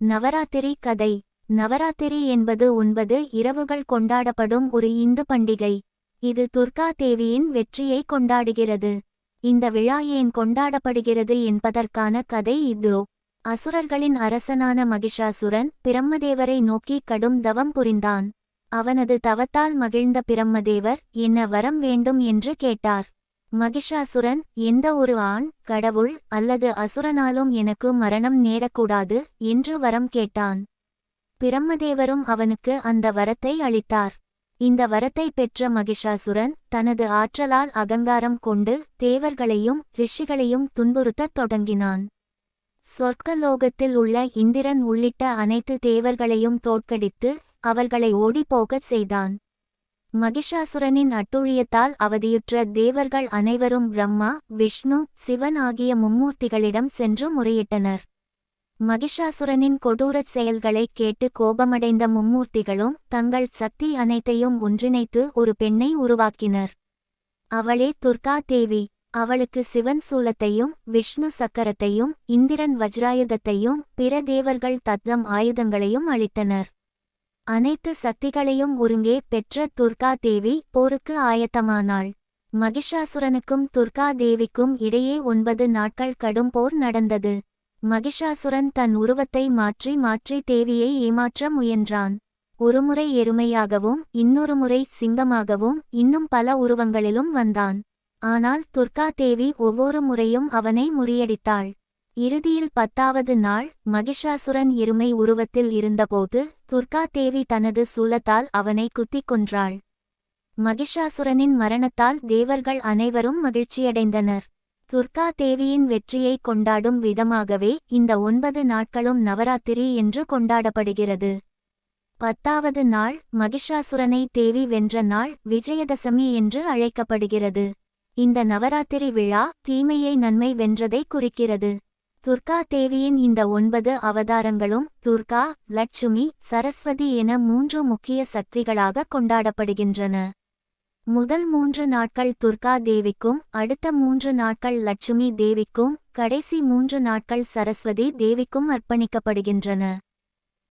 நவராத்திரி கதை. நவராத்திரி என்பது ஒன்பது இரவுகள் கொண்டாடப்படும் ஒரு இந்து பண்டிகை. இது துர்கா தேவியின் வெற்றியை கொண்டாடுகிறது. இந்த விழா ஏன் கொண்டாடப்படுகிறது என்பதற்கான கதை இதோ. அசுரர்களின் அரசனான மகிஷாசுரன் பிரம்மதேவரை நோக்கி கடும் தவம் புரிந்தான். அவனது தவத்தால் மகிழ்ந்த பிரம்மதேவர் என்ன வரம் வேண்டும்? என்று கேட்டார். மகிஷாசுரன் எந்த ஒரு ஆண் கடவுள் அல்லது அசுரனாலும் எனக்கு மரணம் நேரக்கூடாது என்று வரம் கேட்டான். பிரம்மதேவரும் அவனுக்கு அந்த வரத்தை அளித்தார். இந்த வரத்தை பெற்ற மகிஷாசுரன் தனது ஆற்றலால் அகங்காரம் கொண்டு தேவர்களையும் ரிஷிகளையும் துன்புறுத்தத் தொடங்கினான். சொர்க்கலோகத்தில் உள்ள இந்திரன் உள்ளிட்ட அனைத்து தேவர்களையும் தோற்கடித்து அவர்களை ஓடிப்போகச் செய்தான். மகிஷாசுரனின் அட்டுழியத்தால் அவதியுற்ற தேவர்கள் அனைவரும் பிரம்மா விஷ்ணு சிவன் ஆகிய மும்மூர்த்திகளிடம் சென்று முறையிட்டனர். மகிஷாசுரனின் கொடூரச் செயல்களைக் கேட்டு கோபமடைந்த மும்மூர்த்திகளும் தங்கள் சக்தி அனைத்தையும் ஒன்றிணைத்து ஒரு பெண்ணை உருவாக்கினர். அவளே துர்கா தேவி. அவளுக்கு சிவன் சூலத்தையும் விஷ்ணு சக்கரத்தையும் இந்திரன் வஜ்ராயுதத்தையும் பிற தேவர்கள் தத்தம் ஆயுதங்களையும் அளித்தனர். அனைத்து சக்திகளையும் ஒருங்கே பெற்ற துர்கா தேவி போருக்கு ஆயத்தமானாள். மகிஷாசுரனுக்கும் துர்கா தேவிக்கும் இடையே ஒன்பது நாட்கள் கடும் போர் நடந்தது. மகிஷாசுரன் தன் உருவத்தை மாற்றி மாற்றி தேவியை ஏமாற்ற முயன்றான். ஒருமுறை எருமையாகவும் இன்னொரு முறை சிங்கமாகவும் இன்னும் பல உருவங்களிலும் வந்தான். ஆனால் துர்கா தேவி ஒவ்வொரு முறையும் அவனை முறியடித்தாள். இறுதியில் பத்தாவது நாள் மகிஷாசுரன் இருமை உருவத்தில் இருந்தபோது துர்கா தேவி தனது சூலத்தால் அவனை குத்திக் கொன்றாள். மகிஷாசுரனின் மரணத்தால் தேவர்கள் அனைவரும் மகிழ்ச்சியடைந்தனர். துர்கா தேவியின் வெற்றியை கொண்டாடும் விதமாகவே இந்த ஒன்பது நாட்களும் நவராத்திரி என்று கொண்டாடப்படுகிறது. பத்தாவது நாள் மகிஷாசுரனை தேவி வென்ற நாள் விஜயதசமி என்று அழைக்கப்படுகிறது. இந்த நவராத்திரி விழா தீமையை நன்மை வென்றதை குறிக்கிறது. துர்கா தேவியின் இந்த ஒன்பது அவதாரங்களும் துர்கா லட்சுமி சரஸ்வதி என மூன்று முக்கிய சக்திகளாக கொண்டாடப்படுகின்றன. முதல் மூன்று நாட்கள் துர்கா தேவிக்கும் அடுத்த மூன்று நாட்கள் லட்சுமி தேவிக்கும் கடைசி மூன்று நாட்கள் சரஸ்வதி தேவிக்கும் அர்ப்பணிக்கப்படுகின்றன.